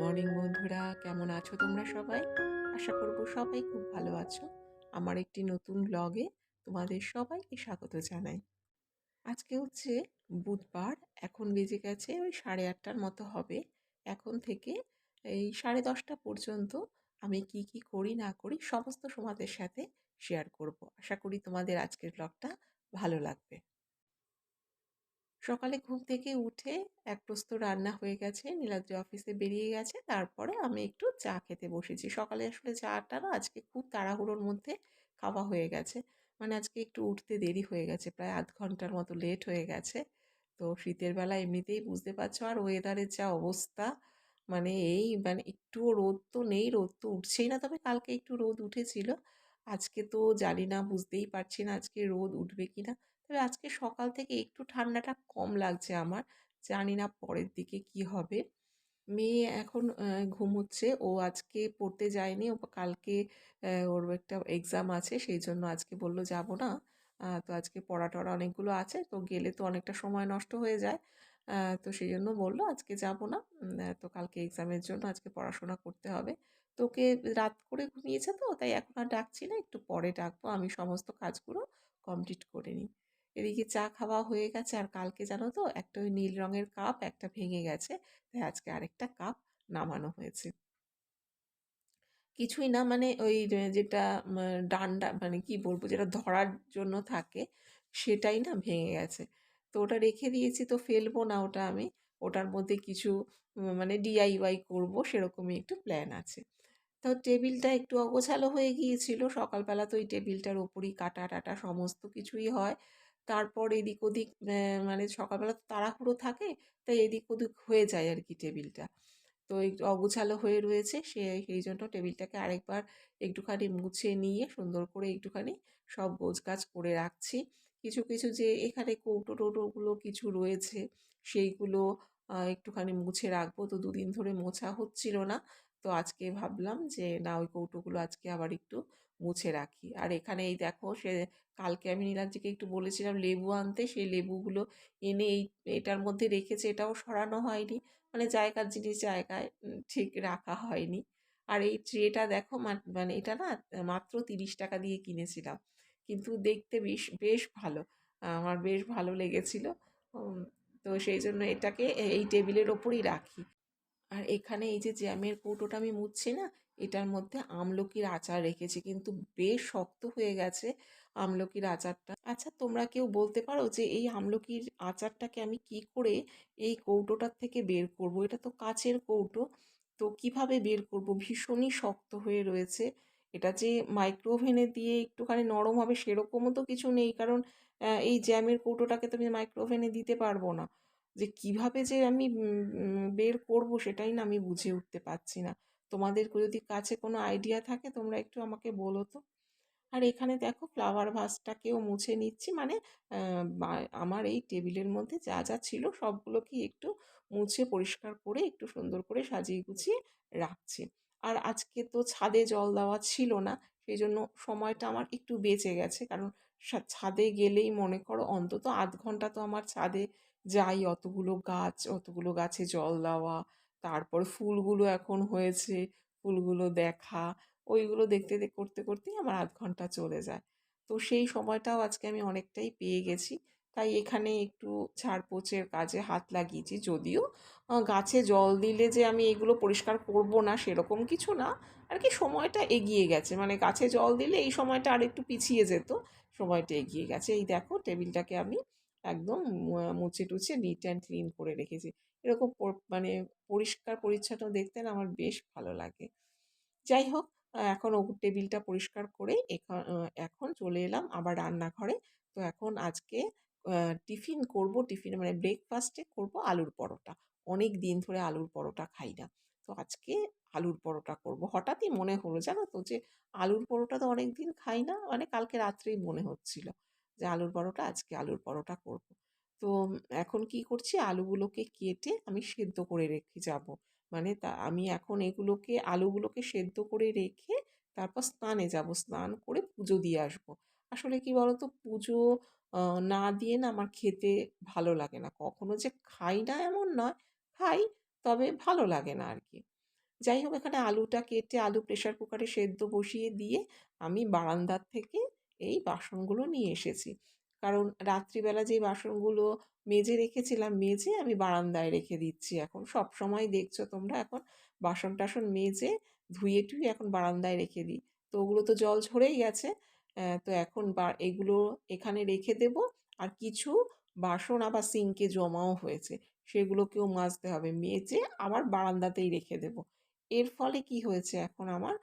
Morning বন্ধুরা, কেমন আছো তোমরা সবাই? আশা করব সবাই খুব ভালো আছো। আমার একটি নতুন ব্লগে তোমাদের সবাইকে স্বাগত জানাই। আজকে হচ্ছে বুধবার, এখন বেজে গেছে ওই সাড়ে আটটার মতো হবে। এখন থেকে এই সাড়ে দশটা পর্যন্ত আমি কি কি করি, না করি সমস্ত তোমাদের সাথে শেয়ার করব। আশা করি তোমাদের আজকের ব্লগটা ভালো লাগবে। সকালে ঘুম থেকে উঠে এক প্রস্ত রান্না হয়ে গেছে, নীলাদ্রি অফিসে বেরিয়ে গেছে। তারপরে আমি একটু চা খেতে বসেছি। সকালে আসলে চাটা না আজকে খুব তাড়াহুড়োর মধ্যে খাওয়া হয়ে গেছে। মানে আজকে একটু উঠতে দেরি হয়ে গেছে, প্রায় আধ ঘণ্টার মতো লেট হয়ে গেছে। তো শীতের বেলা এমনিতেই বুঝতে পারছ আর ওয়েদারের যা অবস্থা মানে এই মানে একটুও রোদ তো নেই, রোদ তো উঠছেই না। তবে কালকে একটু রোদ উঠেছিল। আজকে তো জানি না, বুঝতেই পারছি না আজকে রোদ উঠবে কি না তবে আজকে সকাল থেকে একটু ঠান্ডাটা কম লাগছে আমার। জানি না পরের দিকে কি হবে। মেয়ে এখন ঘুমোচ্ছে। ও আজকে পড়তে যায়নি। ও কালকে ওর একটা এক্সাম আছে, সেই জন্য আজকে বলল যাব না। তো আজকে পড়া টড়া অনেকগুলো আছে, তো গেলে তো অনেকটা সময় নষ্ট হয়ে যায়। তো সেই জন্য বলল আজকে যাব না। তো কালকে এক্সামের জন্য আজকে পড়াশোনা করতে হবে। তোকে রাত করে ঘুমিয়েছে তো, তাই এখন আর ডাকছি না, একটু পরে ডাকবো। আমি সমস্ত কাজগুলো কমপ্লিট করে নিই। এদিকে চা খাওয়া হয়ে গেছে আর কালকে জানো তো একটা ওই নীল রঙের কাপ একটা ভেঙে গেছে। তাই আজকে আরেকটা কাপ নামানো হয়েছে। কিছুই না মানে ওই যেটা ডান্ডা মানে কি বলব যেটা ধরার জন্য থাকে সেটাই না ভেঙে গেছে। তো ওটা রেখে দিয়েছি তো ফেলব না ওটা আমি। ওটার মধ্যে কিছু মানে ডিআইওয়াই করব সেরকমই একটু প্ল্যান আছে। তো টেবিলটা একটু অগোছালো হয়ে গিয়েছিল। সকালবেলা তো ওই টেবিলটার ওপরই কাটা টাটা সমস্ত কিছুই হয়। তারপর এদিক ওদিক মানে সকালবেলা তো তাড়াহুড়ো থাকে, তাই এদিক ওদিক হয়ে যায় আর কি টেবিলটা। তো একটু অগুছালো হয়ে রয়েছে, সে সেই জন্য টেবিলটাকে আরেকবার একটুখানি মুছে নিয়ে, সুন্দর করে একটুখানি সব গোছগাছ করে রাখছি। কিছু কিছু যে এখানে কৌটো টোটোগুলো কিছু রয়েছে, সেইগুলো একটুখানি মুছে রাখব। তো দুদিন ধরে মোছা হচ্ছিল না। তো আজকে ভাবলাম যে, না, ওই কৌটোগুলো আজকে আবার একটু মুছে রাখি। আর এখানে এই দেখো, সে কালকে আমি নীলাঞ্জিকে একটু বলেছিলাম লেবু আনতে, সেই লেবুগুলো এনে এই এটার মধ্যে রেখেছে, এটাও সরানো হয়নি। মানে জায়গার জিনিস জায়গায় ঠিক রাখা হয়নি। আর এই ট্রেটা দেখো মানে এটা না, মাত্র তিরিশ টাকা দিয়ে কিনেছিলাম। কিন্তু দেখতে বেশ বেশ ভালো। আমার বেশ ভালো লেগেছিল। তো সেই জন্য এটাকে এই টেবিলের ওপরই রাখি। আর এখানে এই যে জ্যামের কৌটোটা আমি মুছছি না এটার মধ্যে আমলকির আচার রেখেছি। কিন্তু বেশ শক্ত হয়ে গেছে আমলকির আচারটা। আচ্ছা তোমরা কেউ বলতে পারো যে এই আমলকির আচারটাকে আমি কি করে এই কৌটোটার থেকে বের করব? এটা তো কাচের কৌটো। তো কীভাবে বের করব? ভীষণই শক্ত হয়ে রয়েছে। এটা যে মাইক্রোওভেনে দিয়ে একটুখানি নরম হবে সেরকমও তো কিছু নেই। কারণ এই জ্যামের কৌটোটাকে তো আমি মাইক্রোওভেনে দিতে পারব না। যে কীভাবে যে আমি বের করব সেটাই না আমি বুঝে উঠতে পারছি না। তোমাদের যদি কাছে কোনো আইডিয়া থাকে, তোমরা একটু আমাকে বলো তো। আর এখানে দেখো ফ্লাওয়ার ভাসটাকেও মুছে নিচ্ছি। মানে আমার এই টেবিলের মধ্যে যা যা ছিল সবগুলোকে একটু মুছে পরিষ্কার করে, একটু সুন্দর করে সাজিয়ে গুছিয়ে রাখছি। আর আজকে তো ছাদে জল দেওয়া ছিল না সেই জন্য সময়টা আমার একটু বেঁচে গেছে। কারণ ছাদে গেলেই মনে করো অন্তত আধ ঘণ্টা তো আমার ছাদে যাই। অতগুলো গাছ, অতগুলো গাছে জল দেওয়া তারপর ফুলগুলো এখন হয়েছে, ফুলগুলো দেখা, ওইগুলো দেখতে করতে, করতেই আমার আধ ঘণ্টা চলে যায়। তো সেই সময়টাও আজকে আমি অনেকটাই পেয়ে গেছি। তাই এখানে একটু ঝাড়পোছের কাজে হাত লাগিয়েছি যদিও গাছে জল দিলে যে আমি এগুলো পরিষ্কার করব না সেরকম কিছু না। আর কি সময়টা এগিয়ে গেছে। মানে গাছে জল দিলে এই সময়টা আর একটু পিছিয়ে যেত, সময়টা এগিয়ে গেছে। এই দেখো টেবিলটাকে আমি একদম মুছে টুছে নিট অ্যান্ড ক্লিন করে রেখেছি। এরকম মানে পরিষ্কার পরিচ্ছন্ন দেখতে না আমার বেশ ভালো লাগে। যাই হোক এখন ও টেবিলটা পরিষ্কার করে এখন চলে এলাম আবার রান্নাঘরে। তো এখন আজকে টিফিন করব, টিফিন মানে ব্রেকফাস্টে করব আলুর পরোটা। অনেক দিন ধরে আলুর পরোটা খাই না। তো আজকে আলুর পরোটা করব। হঠাৎই মনে হলো জানো তো যে আলুর পরোটা তো অনেক দিন খাই না মানে কালকে রাত্রেই মনে হচ্ছিল। যে আলুর পরোটা, আজকে আলুর পরোটা করব। তো এখন কি করছি? আলুগুলোকে কেটে আমি সেদ্ধ করে রেখে যাব। মানে তা, আমি এখন এগুলোকে, আলুগুলোকে সেদ্ধ করে রেখে তারপর স্নানে যাব। স্নান করে পুজো দিয়ে আসব। আসলে কি বলতো? পুজো না দিয়ে না আমার খেতে ভালো লাগে না। কখনো যে খাই না এমন নয়, খাই তবে ভালো লাগে না আর কি যাই হোক, এখানে আলুটা কেটে আলু প্রেশার কুকারে সেদ্ধ বসিয়ে দিয়ে আমি বারান্দার থেকে এই বাসনগুলো নিয়ে এসেছি। কারণ রাত্রিবেলা যেই বাসনগুলো মেজে রেখেছিলাম, মেজে আমি বারান্দায় রেখে দিচ্ছি এখন। সব সময় দেখছ তোমরা এখন বাসন টাসন মেজে ধুয়ে টুয়ে এখন বারান্দায় রেখে দিই। তো ওগুলো তো জল ঝরেই গেছে। তো এখন এগুলো এখানে রেখে দেব। আর কিছু বাসন আবার সিঙ্কে জমাও হয়েছে। সেগুলোকেও মাজতে হবে। মেজে আবার বারান্দাতেই রেখে দেব। এর ফলে কি হয়েছে এখন আমার?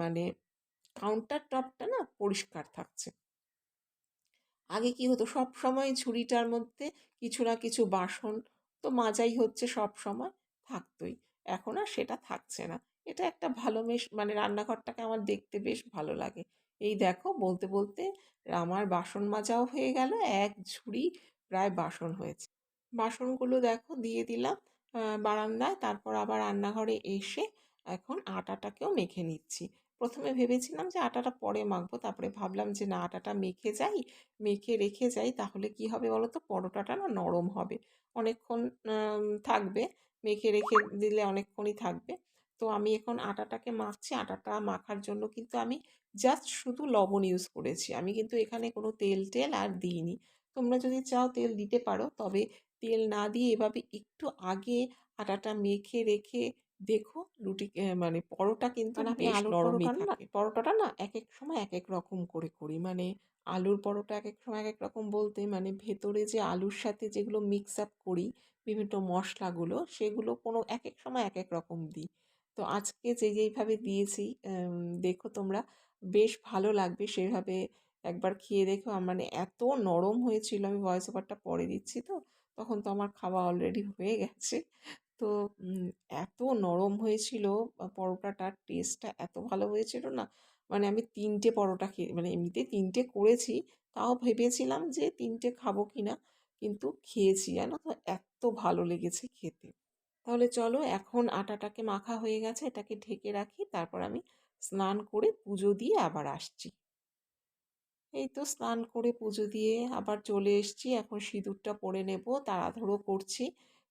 মানে কাউন্টার টপটা না পরিষ্কার থাকছে। আগে কি হতো, সব সময় ঝুড়িটার মধ্যে কিছু না কিছু বাসন তো মাজাই হচ্ছে সব সময় থাকতোই। এখন আর সেটা থাকছে না। এটা একটা ভালো বেশ মানে রান্নাঘরটাকে আমার দেখতে বেশ ভালো লাগে। এই দেখো, বলতে বলতে আমার বাসন মাজাও হয়ে গেল, এক ঝুড়ি প্রায় বাসন হয়েছে। বাসনগুলো দেখো, দিয়ে দিলাম বারান্দায়, তারপর আবার রান্নাঘরে এসে এখন আটাটাকেও মেখে নিচ্ছি। প্রথমে ভেবেছিলাম যে আটাটা পরে মাখবো, তারপরে ভাবলাম যে না, আটাটা মেখে যাই, মেখে রেখে যাই, তাহলে কি হবে বলো তো পরোটাটা না নরম হবে। অনেকক্ষণ থাকবে, মেখে রেখে দিলে অনেকক্ষণই থাকবে। তো আমি এখন আটাটাকে মাখছি, আটাটা মাখার জন্য কিন্তু আমি জাস্ট শুধু লবণ ইউজ করেছি। আমি কিন্তু এখানে কোনো তেল, টেল আর দিইনি। তোমরা যদি চাও তেল দিতে পারো, তবে তেল না দিয়ে এভাবে একটু আগে আটাটা মেখে রেখে দেখো রুটি মানে পরোটা কিন্তু বেশ নরমই থাকে। পরোটাটা না এক এক সময় এক এক রকম করে করি। মানে আলুর পরোটা এক এক সময় এক এক রকম বলতে মানে ভেতরে যে আলুর সাথে যেগুলো মিক্স আপ করি বিভিন্ন মশলাগুলো সেগুলো কোনো এক এক সময় এক এক রকম দিই। তো আজকে যে যেইভাবে দিয়েছি দেখো তোমরা বেশ ভালো লাগবে সেভাবে একবার খেয়ে দেখো। মানে এত নরম হয়েছিল আমি ভয়েস ওভারটা পরে দিচ্ছি তো তখন তো আমার খাওয়া অলরেডি হয়ে গেছে। তো এত নরম হয়েছিল পরোটাটার টেস্টটা এত ভালো হয়েছিল না মানে আমি তিনটে পরোটা খেয়ে মানে এমনিতে তিনটে করেছি, তাও ভেবেছিলাম যে তিনটে খাব কি না কিন্তু খেয়েছি, জানো তো? এত ভালো লেগেছে খেতে। তাহলে চলো, এখন আটাটাকে মাখা হয়ে গেছে, এটাকে ঢেকে রাখি, তারপর আমি স্নান করে পুজো দিয়ে আবার আসছি। এই তো স্নান করে পুজো দিয়ে আবার চলে এসছি, এখন সিঁদুরটা পরে নেব, তাড়াহুড়ো করছি।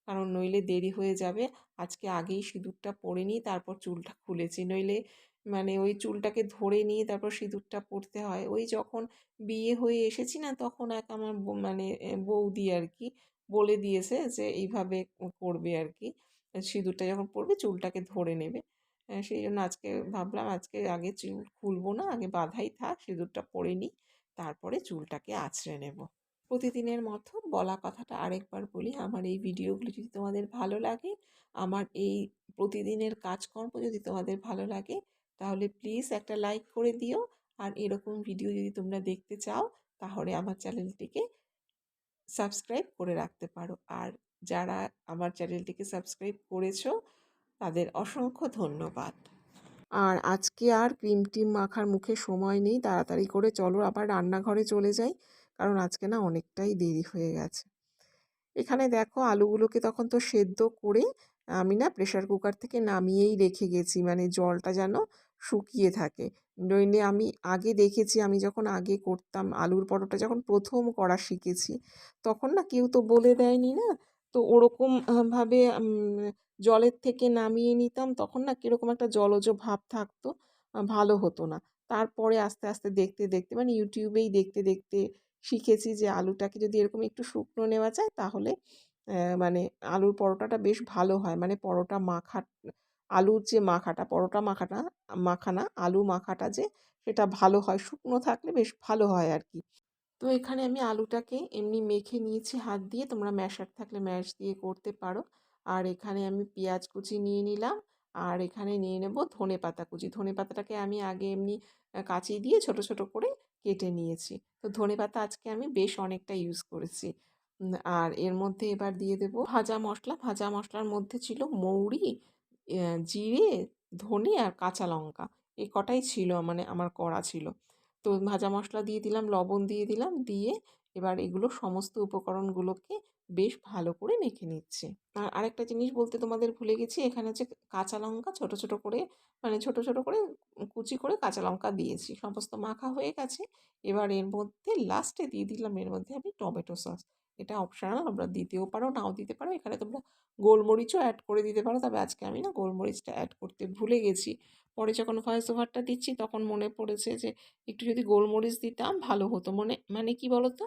কারণ নইলে দেরি হয়ে যাবে। আজকে আগেই সিঁদুরটা পরে নিই, তারপর চুলটা খুলেছি। নইলে মানে ওই চুলটাকে ধরে নিয়ে তারপর সিঁদুরটা পরতে হয়। ওই যখন বিয়ে হয়ে এসেছি না, তখন এক আমার মানে বৌদি আর কি বলে দিয়েছে যে, এইভাবে করবে আর কি সিঁদুরটা যখন পরবে, চুলটাকে ধরে নেবে। সেই জন্য আজকে ভাবলাম, আজকে আগে চুল খুলবো না, আগে বাধাই থাক, সিঁদুরটা পরে নিই, তারপরে চুলটাকে আঁচড়ে নেব। প্রতিদিনের মতো বলা কথাটা আরেকবার বলি। আমার এই ভিডিওগুলি যদি তোমাদের ভালো লাগে, আমার এই প্রতিদিনের কাজকর্ম যদি তোমাদের ভালো লাগে, তাহলে প্লিজ একটা লাইক করে দিও। আর এরকম ভিডিও যদি তোমরা দেখতে চাও, তাহলে আমার চ্যানেলটিকে সাবস্ক্রাইব করে রাখতে পারো। আর যারা আমার চ্যানেলটিকে সাবস্ক্রাইব করেছ, তাদের অসংখ্য ধন্যবাদ। আর আজকে আর ক্রিম টিম মাখার মুখে সময় নেই, তাড়াতাড়ি করে চলো, আবার রান্নাঘরে চলে যাই। কারণ আজকে না অনেকটাই দেরি হয়ে গেছে। এখানে দেখো আলুগুলোকে তখন তো সেদ্ধ করে আমি না প্রেশার কুকার থেকে নামিয়েই রেখে গেছি। মানে জলটা যেন শুকিয়ে থাকে। নইলে আমি আগে দেখেছি, আমি যখন আগে করতাম আলুর পরোটা যখন প্রথম করা শিখেছি, তখন না কেউ তো বলে দেয়নি না। তো ওরকম ভাবে জলের থেকে নামিয়ে নিতাম, তখন না কীরকম একটা জলজ ভাব থাকতো, ভালো হতো না। তারপরে আস্তে আস্তে দেখতে দেখতে মানে ইউটিউবেই দেখতে দেখতে শিখেছি যে আলুটাকে যদি এরকম একটু শুকনো নেওয়া যায় তাহলে মানে আলুর পরোটাটা বেশ ভালো হয়। মানে পরোটা মাখা, আলুর যে মাখাটা, পরোটা মাখাটা, মাখানা, আলু মাখাটা যে সেটা ভালো হয়। শুকনো থাকলে বেশ ভালো হয় আর কি তো এখানে আমি আলুটাকে এমনি মেখে নিয়েছি হাত দিয়ে। তোমরা ম্যাশার থাকলে ম্যাশ দিয়ে করতে পারো। আর এখানে আমি পেঁয়াজ কুচি নিয়ে নিলাম। আর এখানে নিয়ে নেব ধনে পাতা কুচি। ধনে পাতাটাকে আমি আগে এমনি কাঁচি দিয়ে ছোট ছোট করে কেটে নিয়েছি। তো ধনে পাতা আজকে আমি বেশ অনেকটা ইউজ করেছি। আর এর মধ্যে এবার দিয়ে দেব ভাজা মশলা। ভাজা মশলার মধ্যে ছিল মৌরি জিরে, ধনে আর কাঁচা লঙ্কা। এই কটাই ছিল মানে আমার করা ছিল। তো ভাজা মশলা দিয়ে দিলাম, লবণ দিয়ে দিলাম, দিয়ে এবার এগুলো সমস্ত উপকরণগুলোকে বেশ ভালো করে মেখে নিচ্ছে। আর আরেকটা জিনিস বলতে তোমাদের ভুলে গেছি, এখানে হচ্ছে কাঁচা লঙ্কা ছোটো ছোটো করে মানে ছোটো ছোটো করে কুচি করে কাঁচা লঙ্কা দিয়েছি। সমস্ত মাখা হয়ে গেছে। এবার এর মধ্যে লাস্টে দিয়ে দিলাম, এর মধ্যে আমি টমেটো সস এটা অপশনাল আমরা দিতেও পারো, নাও দিতে পারো। এখানে তোমরা গোলমরিচও অ্যাড করে দিতে পারো। তবে আজকে আমি না গোলমরিচটা অ্যাড করতে ভুলে গেছি। পরে যখন ভয়েস ওভারটা দিচ্ছি, তখন মনে পড়েছে যে, একটু যদি গোলমরিচ দিতাম ভালো হতো। মনে মানে কি বলো তো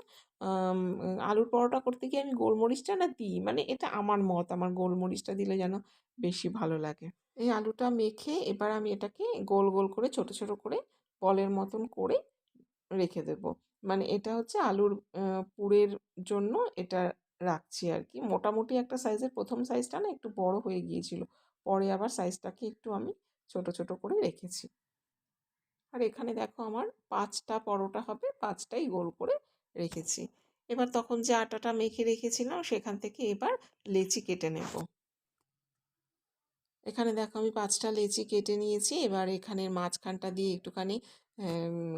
আলুর পরোটা করতে গিয়ে আমি গোলমরিচটা না দিই? মানে এটা আমার মত, আমার গোলমরিচটা দিলে যেন বেশি ভালো লাগে। এই আলুটা মেখে এবার আমি এটাকে গোল গোল করে, ছোট ছোট করে, বলের মতন করে রেখে দেব। মানে এটা হচ্ছে আলুর পুরের জন্য এটা রাখছি আর কি মোটামুটি একটা সাইজের, প্রথম সাইজটা না একটু বড় হয়ে গিয়েছিল। পরে আবার সাইজটাকে একটু আমি ছোট ছোট করে রেখেছি। আর এখানে দেখো আমার পাঁচটা পরোটা হবে, পাঁচটাই গোল করে রেখেছি। এবার তখন যে আটাটা মেখে রেখেছিলাম, সেখান থেকে এবার লেচি কেটে নেব। এখানে দেখো আমি পাঁচটা লেচি কেটে নিয়েছি। এবার এখানের মাঝখানটা দিয়ে একটুখানি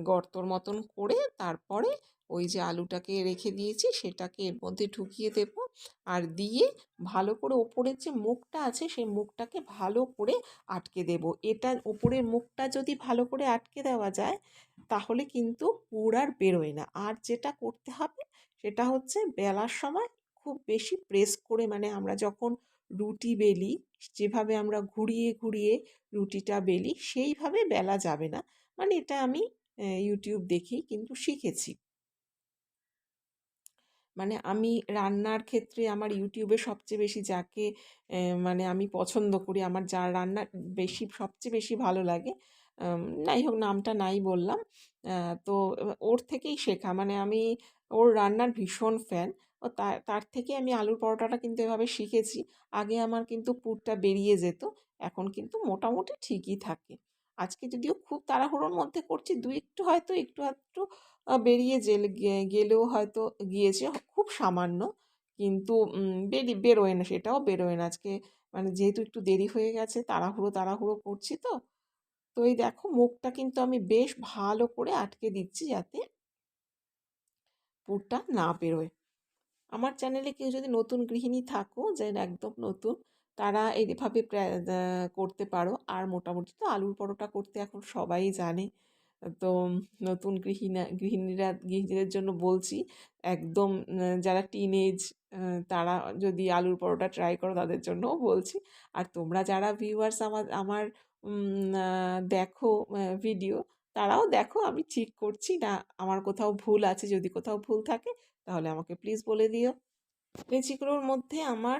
গর্তর মতন করে তারপরে ওই যে আলুটাকে রেখে দিয়েছি, সেটাকে এর মধ্যে ঢুকিয়ে দেব। আর দিয়ে ভালো করে ওপরের যে মুখটা আছে, সেই মুখটাকে ভালো করে আটকে দেব। এটা ওপরের মুখটা যদি ভালো করে আটকে দেওয়া যায়, তাহলে কিন্তু পুর আর বেরোয় না। আর যেটা করতে হবে, সেটা হচ্ছে বেলার সময় খুব বেশি প্রেস করে মানে আমরা যখন রুটি বেলি যেভাবে আমরা ঘুরিয়ে ঘুরিয়ে রুটিটা বেলি, সেইভাবে বেলা যাবে না। মানে এটা আমি ইউটিউব দেখেই কিন্তু শিখেছি। মানে আমি রান্নার ক্ষেত্রে আমার ইউটিউবে সবচেয়ে বেশি যাকে মানে আমি পছন্দ করি, আমার যা রান্না বেশি, সবচেয়ে বেশি ভালো লাগে যাই হোক নামটা নাই বললাম তো ওর থেকেই শেখা। মানে আমি, ওর রান্নার ভীষণ ফ্যান তার তার থেকে আমি আলুর পরোটাটা কিন্তু এভাবে শিখেছি। আগে আমার কিন্তু পুরটা বেরিয়ে যেত, এখন কিন্তু মোটামুটি ঠিকই থাকে। আজকে যদিও খুব তাড়াহুড়োর মধ্যে করছি দু একটু হয়তো, একটু আধটু বেরিয়ে গেলেও হয়তো গিয়েছে, খুব সামান্য। কিন্তু বেরি, বেরোয় না, সেটাও বেরোয় না। আজকে মানে যেহেতু একটু দেরি হয়ে গেছে, তাড়াহুড়ো তাড়াহুড়ো করছি তো। তো এই দেখো, মুখটা কিন্তু আমি বেশ ভালো করে আটকে দিচ্ছি যাতে পুরটা না বেরোয়। আমার চ্যানেলে কেউ যদি নতুন গৃহিণী থাকো যে একদম নতুন, তারা এইভাবে করতে পারো। আর মোটামুটি তো আলুর পরোটা করতে এখন সবাই জানে। তো নতুন গৃহিণা, গৃহিণীরা, গৃহিণীদের জন্য বলছি, একদম যারা টিনেজ তারা যদি আলুর পরোটা ট্রাই করো, তাদের জন্যও বলছি। আর তোমরা যারা ভিউয়ার্স আমার আমার দেখো ভিডিও তারাও দেখো, আমি ঠিক করছি না। আমার কোথাও ভুল আছে, যদি কোথাও ভুল থাকে তাহলে আমাকে প্লিজ বলে দিও। লেচিগুলোর মধ্যে আমার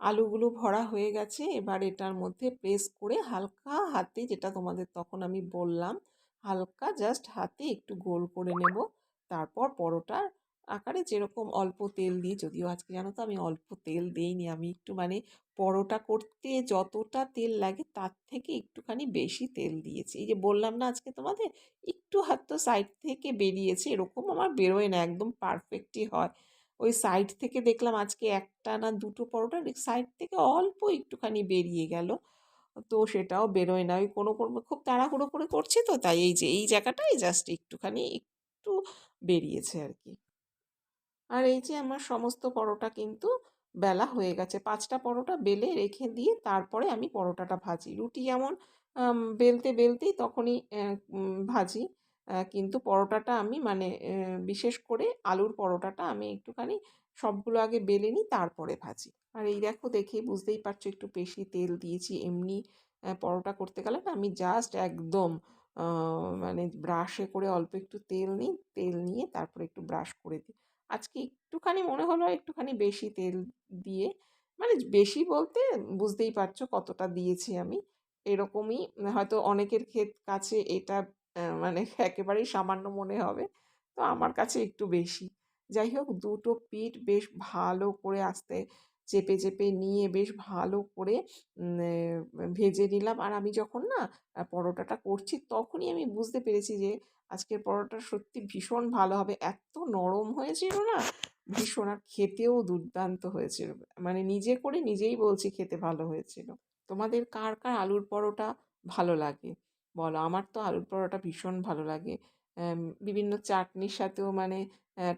আলুগুলো ভরা হয়ে গেছে। এবার এটার মধ্যে প্রেস করে হালকা হাতে যেটা তোমাদের তখন আমি বললাম, হালকা জাস্ট হাতে একটু গোল করে নেব। তারপর পরোটার আকারে যেরকম অল্প তেল দিয়ে যদিও আজকে জানো তো আমি অল্প তেল দিইনি। আমি একটু মানে পরোটা করতে যতটা তেল লাগে তার থেকে একটুখানি বেশি তেল দিয়েছি। এই যে বললাম না আজকে তোমাদের, একটু হাত সাইড থেকে বেরিয়েছে, এরকম আমার বেরোয় না, একদম পারফেক্টই হয়। ওই সাইড থেকে দেখলাম আজকে একটা না দুটো পরোটা সাইড থেকে অল্প একটুখানি বেরিয়ে গেল। তো সেটাও বেরোয় না, ওই কোনো কোনো খুব তাড়াহুড়ো করে করছি তো, তাই এই যে, এই জায়গাটাই জাস্ট একটুখানি একটু বেরিয়েছে আর কি। আর এই যে আমার সমস্ত পরোটা কিন্তু বেলা হয়ে গেছে। পাঁচটা পরোটা বেলে রেখে দিয়ে তারপরে আমি পরোটাটা ভাজি। রুটি যেমন বেলতে বেলতেই তখনই ভাজি। কিন্তু পরোটাটা আমি মানে বিশেষ করে আলুর পরোটাটা আমি একটুখানি সবগুলো আগে বেলে নিই, তারপরে ভাজি। আর এই দেখো দেখে বুঝতেই পারছ একটু বেশি তেল দিয়েছি, এমনি পরোটা করতে গেলে না আমি জাস্ট একদম মানে ব্রাশে করে অল্প একটু তেল নিই, তেল নিয়ে তারপরে একটু ব্রাশ করে দিই। আজকে একটুখানি মনে হলো একটুখানি বেশি তেল দিয়ে মানে বেশি বলতে বুঝতেই পারছ কতটা দিয়েছি আমি। এরকমই হয়তো অনেকের ক্ষেত কাছে এটা মানে একেবারেই সামান্য মনে হবে। তো আমার কাছে একটু বেশি। যাই হোক, দুটো পিঠ বেশ ভালো করে আস্তে চেপে চেপে নিয়ে বেশ ভালো করে ভেজে নিলাম। আর আমি যখন না পরোটাটা করছি, তখনই আমি বুঝতে পেরেছি যে আজকের পরোটা সত্যি ভীষণ ভালো হবে। এত নরম হয়েছিল না, ভীষণ আর খেতেও দুর্দান্ত হয়েছিল। মানে নিজে করে নিজেই বলছি খেতে ভালো হয়েছিল। তোমাদের কার কার আলুর পরোটা ভালো লাগে? বলো, আমার তো আলুর পরোটা ভীষণ ভালো লাগে। বিভিন্ন চাটনির সাথেও মানে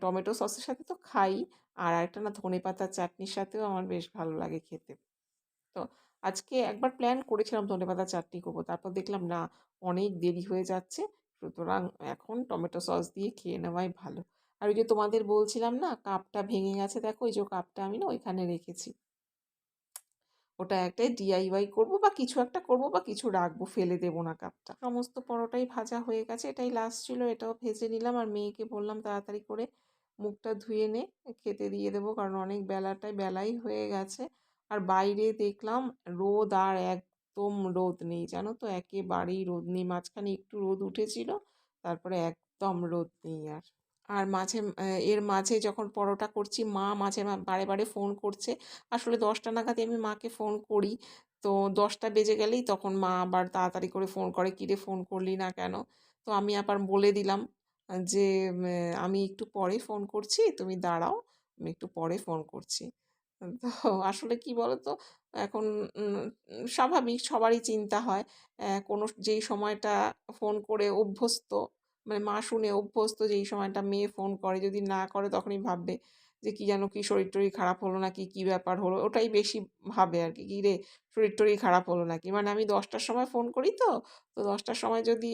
টমেটো সসের সাথে তো খাই, আর একটা না ধনে পাতার চাটনির সাথেও আমার বেশ ভালো লাগে খেতে। তো আজকে একবার প্ল্যান করেছিলাম ধনে পাতার চাটনি করব, তারপর দেখলাম না, অনেক দেরি হয়ে যাচ্ছে। সুতরাং এখন টমেটো সস দিয়ে খেয়ে নেওয়াই ভালো। আর ওই যে তোমাদের বলছিলাম না, কাপটা ভেঙে গেছে, দেখো ওই যে কাপটা আমি না ওইখানে রেখেছি। ওটা একটাই ডিআইওয়াই করব বা কিছু একটা করব বা কিছু রাখব, ফেলে দেবো না কাপটা। সমস্ত পরোটাই ভাজা হয়ে গেছে, এটাই লাস্ট ছিল, এটাও ভেজে নিলাম। আর মেয়েকে বললাম তাড়াতাড়ি করে মুখটা ধুয়ে নে, খেতে দিয়ে দেবো, কারণ অনেক বেলাটায় বেলাই হয়ে গেছে। আর বাইরে দেখলাম রোদ আর একদম রোদ নেই। জানো তো? একেবারেই রোদ নেই। মাঝখানে একটু রোদ উঠেছিল, তারপরে একদম রোদ নেই আর। আর মাঝে এর মাঝে যখন পরোটা করছি, মা মাঝে বারে বারে ফোন করছে। আসলে দশটা নাগাদই আমি মাকে ফোন করি। তো দশটা বেজে গেলেই তখন মা আবার তাড়াতাড়ি করে ফোন করে কিরে ফোন করলি না কেন? তো আমি আবার বলে দিলাম যে আমি একটু পরে ফোন করছি, তুমি দাঁড়াও, আমি একটু পরে ফোন করছি। তো আসলে কি বলো তো এখন স্বাভাবিক সবারই চিন্তা হয়। কোনো যেই সময়টা ফোন করে অভ্যস্ত মানে মা শুনে অভ্যস্ত যেই সময়টা মেয়ে ফোন করে, যদি না করে তখনই ভাববে যে কী যেন কি শরীর টরীর খারাপ হলো নাকি, কী ব্যাপার হলো? ওটাই বেশি ভাবে আর কি কী রে শরীর টরীর খারাপ হলো নাকি? মানে আমি দশটার সময় ফোন করি তো তো দশটার সময় যদি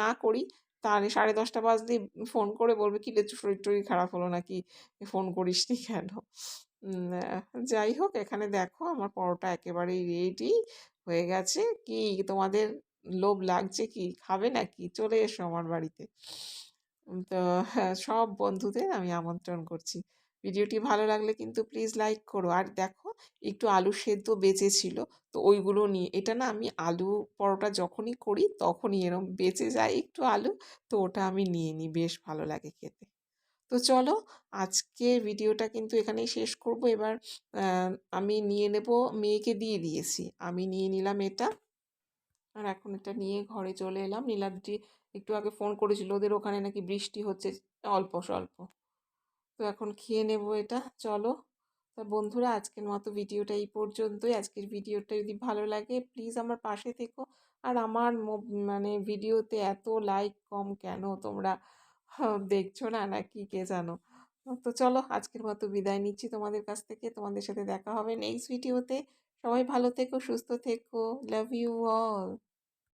না করি, তাহলে সাড়ে দশটা বাজলেই ফোন করে বলবে, কি রে শরীর টরীর খারাপ হলো নাকি? ফোন করিস নি কেন? যাই হোক, এখানে দেখো আমার পরোটা একেবারেই রেডি হয়ে গেছে। কি তোমাদের লোভ লাগছে কি? খাবে নাকি? চলে এসো আমার বাড়িতে। তো সব বন্ধুদের আমি আমন্ত্রণ করছি। ভিডিওটি ভালো লাগলে কিন্তু প্লিজ লাইক করো। আর দেখো, একটু আলু সেদ্ধ বেঁচে ছিল তো ওইগুলো নিয়ে, এটা না আমি আলু পরোটা যখনই করি তখনই এরম বেঁচে যায় একটু আলু, তো ওটা আমি নিয়ে নিই, বেশ ভালো লাগে খেতে। তো চলো আজকে ভিডিওটা কিন্তু এখানেই শেষ করব। এবার আমি নিয়ে নেব মেয়েকে দিয়ে দিয়েছি। আমি নিয়ে নিলাম এটা। আর এখন এটা নিয়ে ঘরে চলে এলাম। নীলাদ্রি একটু আগে ফোন করেছিল, ওদের ওখানে নাকি বৃষ্টি হচ্ছে। অল্প স্বল্প। তো এখন খেয়ে নেব এটা। চলো। তা বন্ধুরা, আজকের মতো ভিডিওটা এই পর্যন্তই। আজকের ভিডিওটা যদি ভালো লাগে, প্লিজ আমার পাশে থেকো। আর আমার মানে ভিডিওতে এত লাইক কম কেন তোমরা? দেখছ না নাকি কে জানো। তো চলো, আজকের মতো বিদায় নিচ্ছি তোমাদের কাছ থেকে। তোমাদের সাথে দেখা হবে নেক্সট ভিডিওতে সবাই ভালো থেকো, সুস্থ থেকো। Love you all